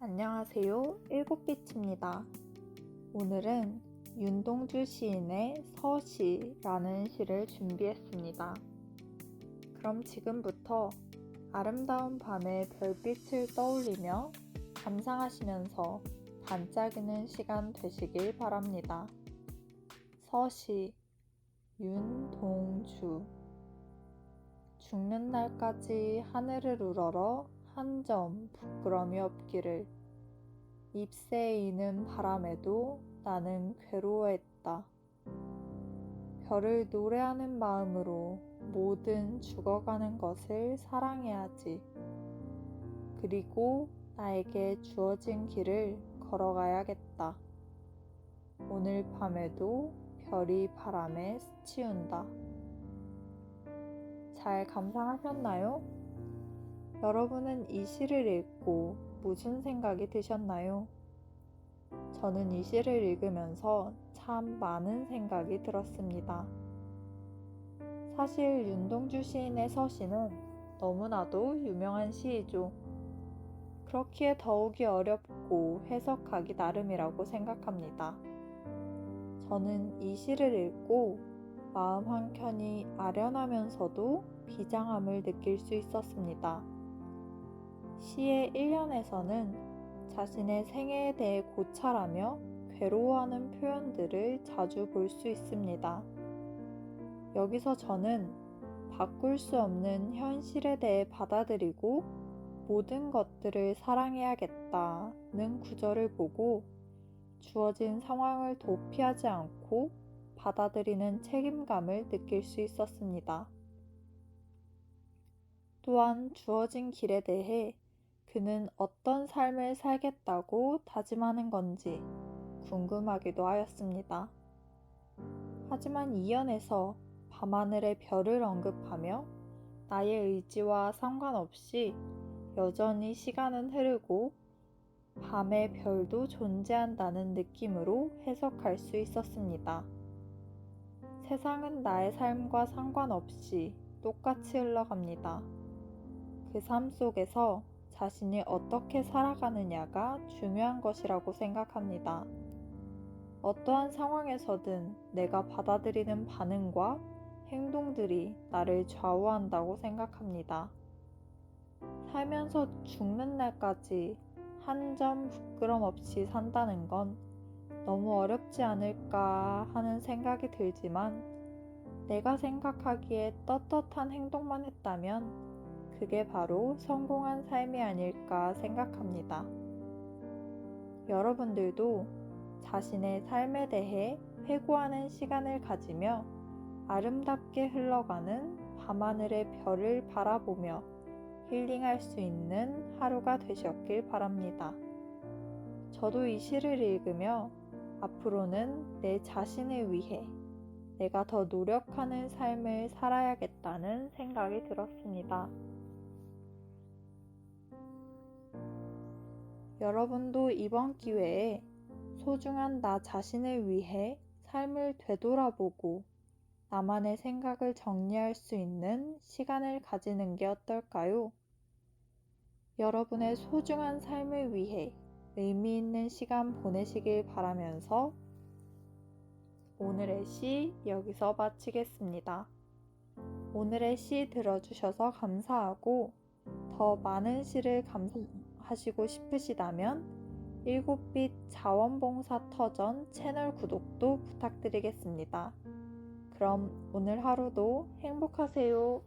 안녕하세요. 일곱빛입니다. 오늘은 윤동주 시인의 서시라는 시를 준비했습니다. 그럼 지금부터 아름다운 밤의 별빛을 떠올리며 감상하시면서 반짝이는 시간 되시길 바랍니다. 서시 윤동주 죽는 날까지 하늘을 우러러 한 점 부끄럼이 없기를 잎새에 이는 바람에도 나는 괴로워했다. 별을 노래하는 마음으로 모든 죽어가는 것을 사랑해야지. 그리고 나에게 주어진 길을 걸어가야겠다. 오늘 밤에도 별이 바람에 스치운다. 잘 감상하셨나요? 여러분은 이 시를 읽고 무슨 생각이 드셨나요? 저는 이 시를 읽으면서 참 많은 생각이 들었습니다. 사실 윤동주 시인의 서시는 너무나도 유명한 시이죠. 그렇기에 더욱이 어렵고 해석하기 나름이라고 생각합니다. 저는 이 시를 읽고 마음 한켠이 아련하면서도 비장함을 느낄 수 있었습니다. 시의 1년에서는 자신의 생애에 대해 고찰하며 괴로워하는 표현들을 자주 볼 수 있습니다. 여기서 저는 바꿀 수 없는 현실에 대해 받아들이고 모든 것들을 사랑해야겠다는 구절을 보고 주어진 상황을 도피하지 않고 받아들이는 책임감을 느낄 수 있었습니다. 또한 주어진 길에 대해 그는 어떤 삶을 살겠다고 다짐하는 건지 궁금하기도 하였습니다. 하지만 이연에서 밤하늘의 별을 언급하며 나의 의지와 상관없이 여전히 시간은 흐르고 밤의 별도 존재한다는 느낌으로 해석할 수 있었습니다. 세상은 나의 삶과 상관없이 똑같이 흘러갑니다. 그 삶 속에서 자신이 어떻게 살아가느냐가 중요한 것이라고 생각합니다. 어떠한 상황에서든 내가 받아들이는 반응과 행동들이 나를 좌우한다고 생각합니다. 살면서 죽는 날까지 한 점 부끄럼 없이 산다는 건 너무 어렵지 않을까 하는 생각이 들지만 내가 생각하기에 떳떳한 행동만 했다면 그게 바로 성공한 삶이 아닐까 생각합니다. 여러분들도 자신의 삶에 대해 회고하는 시간을 가지며 아름답게 흘러가는 밤하늘의 별을 바라보며 힐링할 수 있는 하루가 되셨길 바랍니다. 저도 이 시를 읽으며 앞으로는 내 자신을 위해 내가 더 노력하는 삶을 살아야겠다는 생각이 들었습니다. 여러분도 이번 기회에 소중한 나 자신을 위해 삶을 되돌아보고 나만의 생각을 정리할 수 있는 시간을 가지는 게 어떨까요? 여러분의 소중한 삶을 위해 의미 있는 시간 보내시길 바라면서 오늘의 시 여기서 마치겠습니다. 오늘의 시 들어주셔서 감사하고 더 많은 시를 감상 하시고 싶으시다면 일곱빛 자원봉사 터전 채널 구독도 부탁드리겠습니다. 그럼 오늘 하루도 행복하세요.